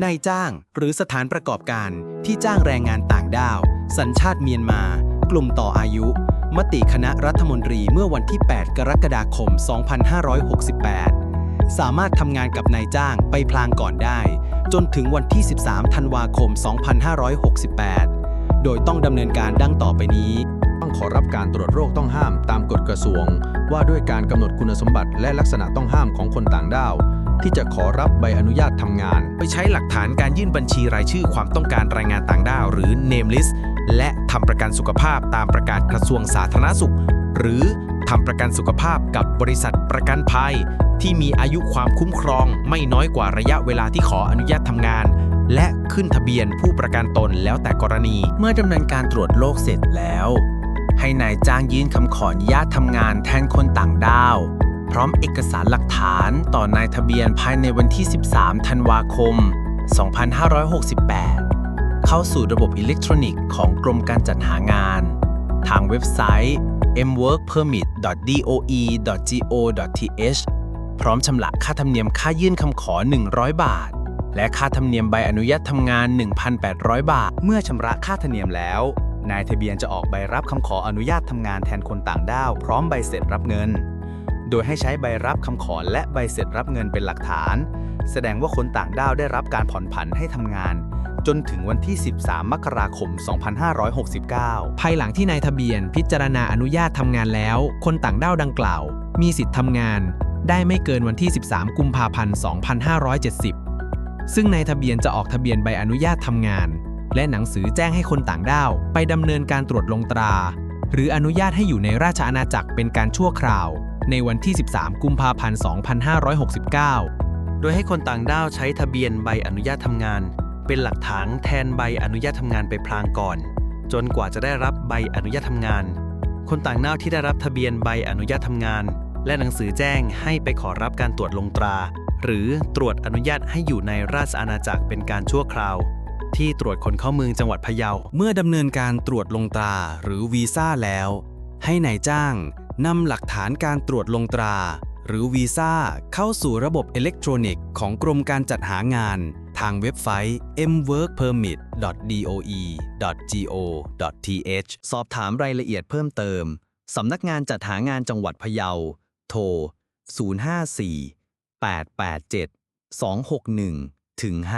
นายจ้างหรือสถานประกอบการที่จ้างแรงงานต่างด้าว สัญชาติเมียนมา กลุ่มต่ออายุ มติคณะรัฐมนตรีเมื่อวันที่ 8 กรกฎาคม 2568 สามารถทำงานกับนายจ้างไปพลางก่อนได้ จนถึงวันที่ 13 ธันวาคม 2568 โดยต้องดำเนินการดังต่อไปนี้ ต้องขอรับการตรวจโรคต้องห้ามตามกฎกระทรวง ว่าด้วยการกำหนดคุณสมบัติและลักษณะต้องห้ามของคนต่างด้าว ที่จะขอรับใบอนุญาตทำงานโดยใช้หลักฐานการยื่นบัญชีรายชื่อความต้องการแรงงานต่างด้าวหรือ name list และทำประกันสุขภาพตามประกาศกระทรวงสาธารณสุข หรือทำประกันสุขภาพกับบริษัทประกันภัย ที่มีอายุความคุ้มครองไม่น้อยกว่าระยะเวลาที่ขออนุญาตทำงาน และขึ้นทะเบียนผู้ประกันตนแล้วแต่กรณี เมื่อดำเนินการตรวจโรคเสร็จแล้ว ให้นายจ้างยื่นคำขออนุญาตทำงานแทนคนต่างด้าว พร้อมเอกสารหลักฐานต่อนายทะเบียนภายในวันที่ 13 ธันวาคม 2568 เข้าสู่ระบบอิเล็กทรอนิกส์ของกรมการจัดหางาน ทางเว็บไซต์ mworkpermit.doe.go.th พร้อมชำระค่าธรรมเนียมค่ายื่นคำขอ 100 บาท และค่าธรรมเนียมใบอนุญาตทำงาน 1,800 บาท เมื่อชำระค่าธรรมเนียมแล้ว นายทะเบียนจะออกใบรับคำขออนุญาตทำงานแทนคนต่างด้าว พร้อมใบเสร็จรับเงิน โดยให้ใช้ใบรับคำขอและใบเสร็จรับเงินเป็นหลักฐาน แสดงว่าคนต่างด้าวได้รับการผ่อนผันให้ทำงาน จนถึงวันที่ 13 มกราคม 2569 ภายหลังที่นายทะเบียนพิจารณาอนุญาตทำงานแล้ว คนต่างด้าวดังกล่าว มีสิทธิ์ทำงาน ได้ไม่เกินวันที่ 13 กุมภาพันธ์ 2570 ซึ่งนายทะเบียนจะออกทะเบียนใบอนุญาตทำงาน และหนังสือแจ้งให้คนต่างด้าว ไปดำเนินการตรวจลงตรา หรืออนุญาตให้อยู่ในราชอาณาจักรเป็นการชั่วคราว ในวันที่ 13 กุมภาพันธ์ 2569 โดยให้คนต่างด้าวใช้ทะเบียนใบอนุญาตทำงาน เป็นหลักฐานแทนใบอนุญาตทำงานไปพลางก่อน จนกว่าจะได้รับใบอนุญาตทำงาน คนต่างด้าวที่ได้รับทะเบียนใบอนุญาตทำงาน และหนังสือแจ้งให้ไปขอรับการตรวจลงตรา หรือตรวจอนุญาตให้อยู่ในราชอาณาจักรเป็นการชั่วคราวที่ตรวจคนเข้าเมืองจังหวัดพะเยา เมื่อดำเนินการตรวจลงตราหรือวีซ่าแล้ว ให้นายจ้าง นำหลักฐานการตรวจลงตรา หรือวีซ่าเข้าสู่ระบบอิเล็กทรอนิกส์ของกรมการจัดหางาน ทางเว็บไซต์ mworkpermit.doe.go.th สอบถามรายละเอียดเพิ่มเติม สำนักงานจัดหางานจังหวัดพะเยา โทร 054 887 261ถึง5